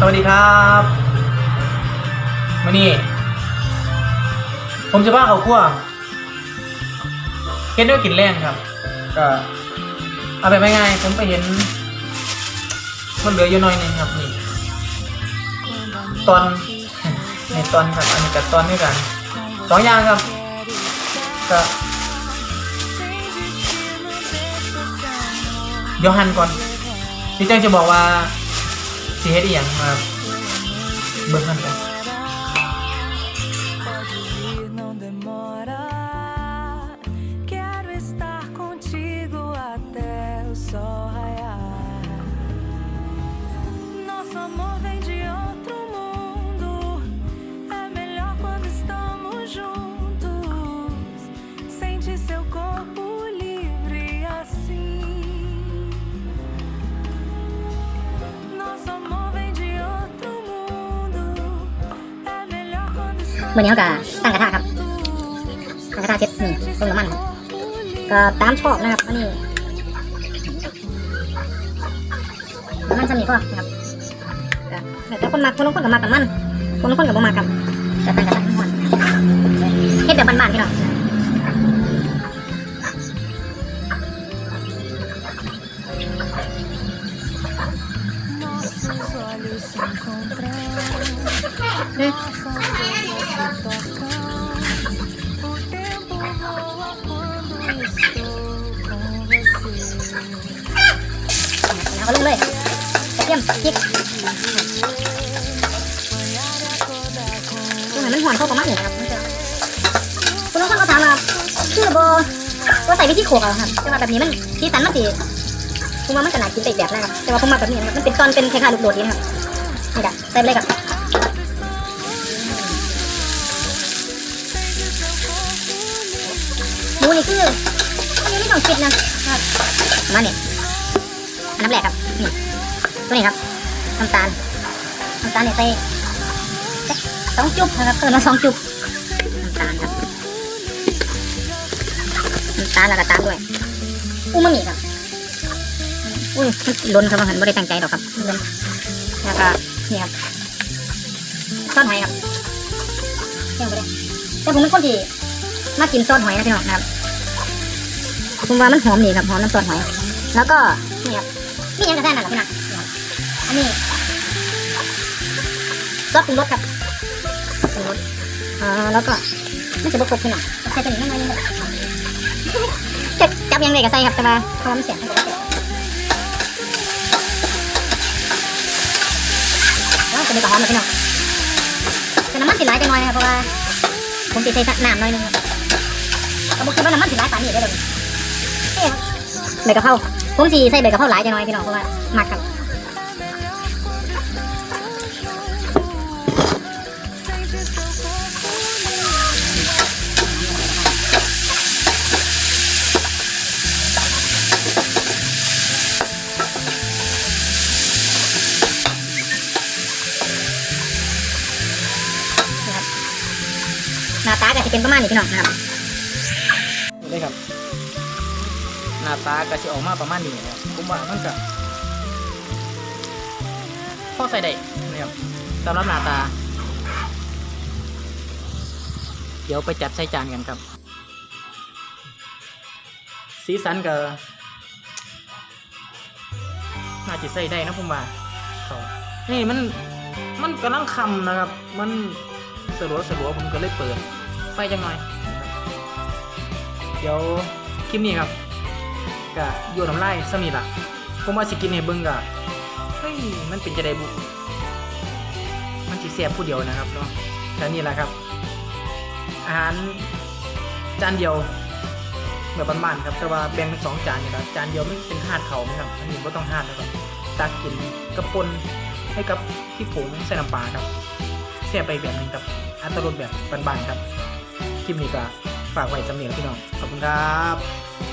สวัสดีครับมานี่ผมจะว่าเขาคั่วเห็นด้วยกลิ่นแรงครับ ก็เอาไปไม่ง่ายผมไปเห็น มันเหลืออยู่น้อยนึงครับนี่ตอนในตอนครับอันนี้กับตอนด้วยกันสองอย่างครับก็เดี๋ยวหันก่อนพี่แจ้งจะบอกว่า สีเฮ็ดอีห quando estamos มื่อนี้เขาก็ตั้งกระทะครับตั้งกระทะเช็ดนี่ต้มน้ำมันครับก็ตามชอบนะครับอันนี้น้ำมันสำนีก็นะครับก็แล้วแต่คนมักคนบางคนก็มักกับมันคนบางคนก็บ่มักครับจะตั้งกระทะทั้งวันเฮ็ดแบบบ้านๆพี่น้อง Nossos olhos se encontram, เด้อ เอาก็ลงเลยกระเทียมพริกตรงไหนมันหอนเข้าประมาณนี้นะครับมันจะคุณบางคนก็ถามว่าคือบ่บ่ใส่วิธีโขกเอาครับแต่ว่าแบบนี้มันสีสันมันสิผมว่ามันก็น่ากินไปอีกแบบนะครับแต่ว่าผมมาแบบนี้นะครับมันเป็นตอนเป็นคล้ายๆลูกโดดดีนะครับนี่จ้ะใส่ไปเลยครับ หมูนี่คืออันนี้ไม่ต้องคิดนะครับมาณนี้อันน้ำแรกครับนี่ตัวนี้ครับน้ำตาลน้ำตาลเนี่ยใส่สองจุบนะครับเพิ่มมาสองจุบน้ำตาลครับน้ำตาลแล้วก็ตามด้วยอูมามิครับอุ้ยมันล้นครับว่าหันไม่ได้ตั้งใจหรอกครับล้นแล้วก็นี่ครับซอสหอยครับเที่ยวไปเลยแต่ผมเป็นคนที่ มากินซอสหอยนะพี่น้องครับผมว่ามันหอมดีครับหอมน้ำซอสหอย แล้วก็นี่ครับนี่ยังกระแทกนั่นเหรอพี่น้องอันนี้ซอสปรุงรสครับปรุงรสอ่าแล้วก็ไม่จะบกบพี่น้องใส่ตัวนี้นิดหน่อยนึงครับจับยังไงก็ใส่ครับแต่ว่าพอมเสียงมันก็เสียแล้วจะมีกระหอมนะพี่น้องแต่น้ำมันสิหลายจังหน่อยนะครับเพราะว่าผมติดใส่น้ำหน่อยนึงครับ กระบอกคือว่าน้ำมันสิหลายปานนี้ได้เลยนี่ครับใบกะเพราผมสีใส่ใบกะเพราหลายจังหน่อยพี่น้องเพราะว่ามักครันะครับหน้าตาก็จะเป็นประมาณนี้พี่น้องนะครับี่ครับ หน้าตาก็จะออกมาประมาณนี้นะครับผมว่ามันก็พอใส่ได้นะครับสำหรับหน้าตา เดี๋ยวไปจัดใส่จานกันครับ สีสันก็น่าจะใส่ได้นะผมว่าเขานี่มันมันกำลังคำนะครับ มันสลัวสลัวผมก็เลยเปิดไฟจังหน่อย เดี๋ยวคลิปนี้ครับกะโยนน้ำลายสมีละผมว่าสิกินให้เบิ่งกะเฮ้ยมันเป็นจะได้บุมันสิเสียบผู้เดียวนะครับเนาะแต่นี่แหละครับ อาหารจานเดียวแบบบ้านๆครับแต่ว่าแบ่งเป็นสองจานนี่ครับจานเดียวไม่เป็นหาดเขาไหมครับอันนี้ก็ต้องหาดนะครับตักกินกระปนให้กับพี่ผงใส่น้ำปลาครับเสียไปแบบนึงครับอัตรสแบบบ้านๆครับคลิปนี้ก็ ฝากไว้จำเนียงพี่น้อง ขอบคุณครับ